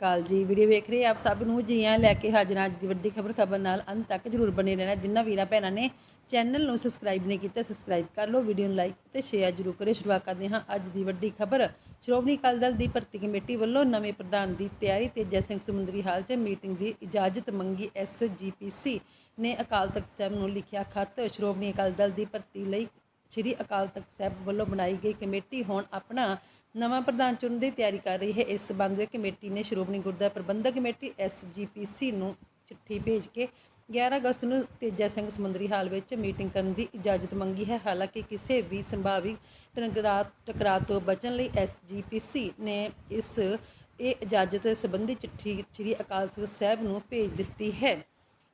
ਕਾਲ ਜੀ। ਵੀਡੀਓ ਵੇਖ ਰਹੇ ਆਪ ਸਭ ਨੂੰ ਜੀ ਆਇਆਂ ਲੈ ਕੇ ਹਾਜ਼ਰ ਅੱਜ ਦੀ ਵੱਡੀ ਖਬਰ। ਖਬਰ ਨਾਲ ਅੰਤ ਤੱਕ ਜਰੂਰ ਬਣੇ ਰਹਿਣਾ। ਜਿੰਨਾ ਵੀਰਾਂ ਭੈਣਾਂ ਨੇ ਚੈਨਲ ਨੂੰ ਸਬਸਕ੍ਰਾਈਬ ਨਹੀਂ ਕੀਤਾ ਸਬਸਕ੍ਰਾਈਬ ਕਰ ਲਓ, ਵੀਡੀਓ ਨੂੰ ਲਾਈਕ ਤੇ ਸ਼ੇਅਰ ਜਰੂਰ ਕਰਿਓ। ਸ਼ੁਰੂਆਤ ਕਰਦੇ ਹਾਂ ਅੱਜ ਦੀ ਵੱਡੀ ਖਬਰ। ਸ਼੍ਰੋਮਣੀ ਅਕਾਲੀ ਦਲ ਦੀ ਭਰਤੀ ਕਮੇਟੀ ਵੱਲੋਂ ਨਵੇਂ ਪ੍ਰਧਾਨ ਦੀ ਤਿਆਰੀ ਤੇਜਾ ਸਿੰਘ ਸਮੁੰਦਰੀ ਹਾਲ 'ਚ ਮੀਟਿੰਗ ਦੀ ਇਜਾਜ਼ਤ ਮੰਗੀ ਐਸਜੀਪੀਸੀ ਨੇ ਅਕਾਲ ਤਖਤ ਸਾਹਿਬ ਨੂੰ ਲਿਖਿਆ ਖੱਤ। ਸ਼੍ਰੋਮਣੀ ਅਕਾਲੀ ਦਲ ਦੀ ਭਰਤੀ ਲਈ ਸ਼੍ਰੀ ਅਕਾਲ ਤਖਤ ਸਾਹਿਬ ਵੱਲੋਂ ਬਣਾਈ ਗਈ ਕਮੇਟੀ ਹੁਣ ਆਪਣਾ ਨਵਾਂ ਪ੍ਰਧਾਨ ਚੁਣਨ ਦੀ ਤਿਆਰੀ ਕਰ ਰਹੀ ਹੈ। ਇਸ ਸੰਬੰਧ ਵਿੱਚ ਕਮੇਟੀ ਨੇ ਸ਼੍ਰੋਮਣੀ ਗੁਰਦੁਆਰਾ ਪ੍ਰਬੰਧਕ ਕਮੇਟੀ ਐਸਜੀਪੀਸੀ ਨੂੰ ਚਿੱਠੀ ਭੇਜ ਕੇ 11 ਅਗਸਤ ਨੂੰ ਤੇਜਾ ਸਿੰਘ ਸਮੁੰਦਰੀ ਹਾਲ ਵਿੱਚ ਮੀਟਿੰਗ ਕਰਨ ਦੀ ਇਜਾਜ਼ਤ ਮੰਗੀ ਹੈ। ਹਾਲਾਂਕਿ ਕਿਸੇ ਵੀ ਸੰਭਾਵੀ ਟਕਰਾਅ ਟਕਰਾਅ ਤੋਂ ਬਚਣ ਲਈ ਐਸਜੀਪੀਸੀ ਨੇ ਇਸ ਇਹ ਇਜਾਜ਼ਤ ਸੰਬੰਧੀ ਚਿੱਠੀ ਸ੍ਰੀ ਅਕਾਲ ਤਖਤ ਸਾਹਿਬ ਨੂੰ ਭੇਜ ਦਿੱਤੀ ਹੈ।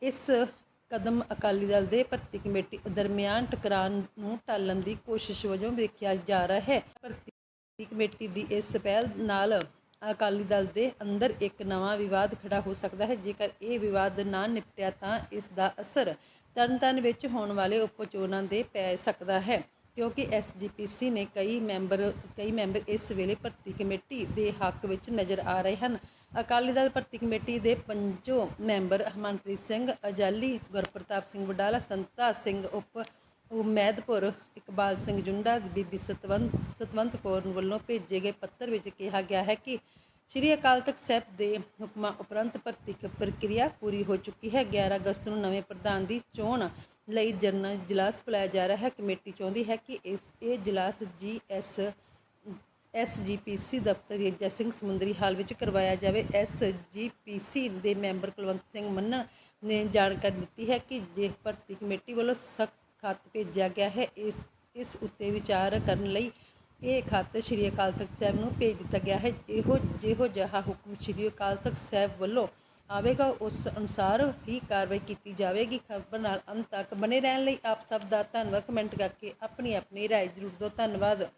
ਇਸ ਕਦਮ ਅਕਾਲੀ ਦਲ ਦੇ ਭਰਤੀ ਕਮੇਟੀ ਦਰਮਿਆਨ ਟਕਰਾਅ ਨੂੰ ਟਾਲਣ ਦੀ ਕੋਸ਼ਿਸ਼ ਵਜੋਂ ਵੇਖਿਆ ਜਾ ਰਿਹਾ ਹੈ। ਭਰਤੀ ਕਮੇਟੀ ਦੀ ਇਸ ਪਹਿਲ ਨਾਲ ਅਕਾਲੀ ਦਲ ਦੇ ਅੰਦਰ ਇੱਕ ਨਵਾਂ ਵਿਵਾਦ ਖੜਾ ਹੋ ਸਕਦਾ ਹੈ। ਜੇਕਰ ਇਹ ਵਿਵਾਦ ਨਾ ਨਿਪਟਿਆ ਤਾਂ ਇਸ ਦਾ ਅਸਰ ਤਰਨਤਾਰਨ ਵਿੱਚ ਹੋਣ ਵਾਲੇ ਉਪ ਚੋਣਾਂ ਦੇ ਪੈ ਸਕਦਾ ਹੈ, ਕਿਉਂਕਿ ਐਸਜੀਪੀਸੀ ਨੇ ਕਈ ਮੈਂਬਰ ਕਈ ਮੈਂਬਰ ਇਸ ਵੇਲੇ ਭਰਤੀ ਕਮੇਟੀ ਦੇ ਹੱਕ ਵਿੱਚ ਨਜ਼ਰ ਆ ਰਹੇ ਹਨ। ਅਕਾਲੀ ਦਲ ਭਰਤੀ ਕਮੇਟੀ ਦੇ ਪੰਜੋ ਮੈਂਬਰ ਹਰਮਨਪ੍ਰੀਤ ਸਿੰਘ, ਅਜਾਲੀ ਗੁਰਪ੍ਰਤਾਪ ਸਿੰਘ ਵਡਾਲਾ, ਸੰਤਾ ਸਿੰਘ ਉਪ, ਉਮੈਦਪੁਰ ਇਕਬਾਲ ਸਿੰਘ ਜੁੰਡਾ ਬੀਬੀ ਸਤਵੰਤ ਸਤਵੰਤ ਕੌਰ ਵੱਲੋਂ ਭੇਜੇ ਗਏ ਪੱਤਰ ਵਿੱਚ ਕਿਹਾ ਗਿਆ ਹੈ ਕਿ ਸ਼੍ਰੀ ਅਕਾਲ ਤਖਤ ਸਾਹਿਬ ਦੇ ਹੁਕਮਾਂ ਉਪਰੰਤ ਭਰਤੀ ਪ੍ਰਕਿਰਿਆ ਪੂਰੀ ਹੋ ਚੁੱਕੀ ਹੈ। 11 ਅਗਸਤ ਨੂੰ ਨਵੇਂ ਪ੍ਰਧਾਨ ਦੀ ਚੋਣ ਲਈ ਜਨਰਲ ਇਜਲਾਸ ਬੁਲਾਇਆ ਜਾ ਰਿਹਾ ਹੈ। ਕਮੇਟੀ ਚਾਹੁੰਦੀ ਹੈ ਕਿ ਇਸ ਇਹ ਇਜਲਾਸ ਜੀਐਸ ਐਸਜੀਪੀਸੀ ਦਫ਼ਤਰ ਏਜਾ ਸਿੰਘ ਸਮੁੰਦਰੀ ਹਾਲ ਵਿੱਚ ਕਰਵਾਇਆ ਜਾਵੇ। ਐਸਜੀਪੀਸੀ ਦੇ ਮੈਂਬਰ ਕੁਲਵੰਤ ਸਿੰਘ ਮੰਨਣ ਨੇ ਜਾਣਕਾਰੀ ਦਿੱਤੀ ਹੈ ਕਿ ਜੇ ਭਰਤੀ ਕਮੇਟੀ ਵੱਲੋਂ ਸਖਤ ਖੱਤ ਭੇਜਿਆ ਗਿਆ ਹੈ, ਇਸ ਇਸ ਉੱਤੇ ਵਿਚਾਰ ਕਰਨ ਲਈ ਇਹ ਖੱਤ ਸ਼੍ਰੀ ਅਕਾਲ ਤਖਤ ਸਾਹਿਬ ਨੂੰ ਭੇਜ ਦਿੱਤਾ ਗਿਆ ਹੈ। ਇਹੋ ਜਿਹੋ ਜਿਹਾ ਹੁਕਮ ਸ਼੍ਰੀ ਅਕਾਲ ਤਖਤ ਸਾਹਿਬ ਵੱਲੋਂ ਆਵੇਗਾ, ਉਸ ਅਨੁਸਾਰ ਹੀ ਕਾਰਵਾਈ ਕੀਤੀ ਜਾਵੇਗੀ। ਖਬਰ ਨਾਲ ਅੰਤ ਤੱਕ ਬਨੇ ਰਹਿਣ ਲਈ ਆਪ ਸਭ ਦਾ ਧੰਨਵਾਦ। ਕਮੈਂਟ ਕਰਕੇ ਆਪਣੀ ਆਪਣੀ ਰਾਏ ਜ਼ਰੂਰ ਦਿਓ। ਧੰਨਵਾਦ।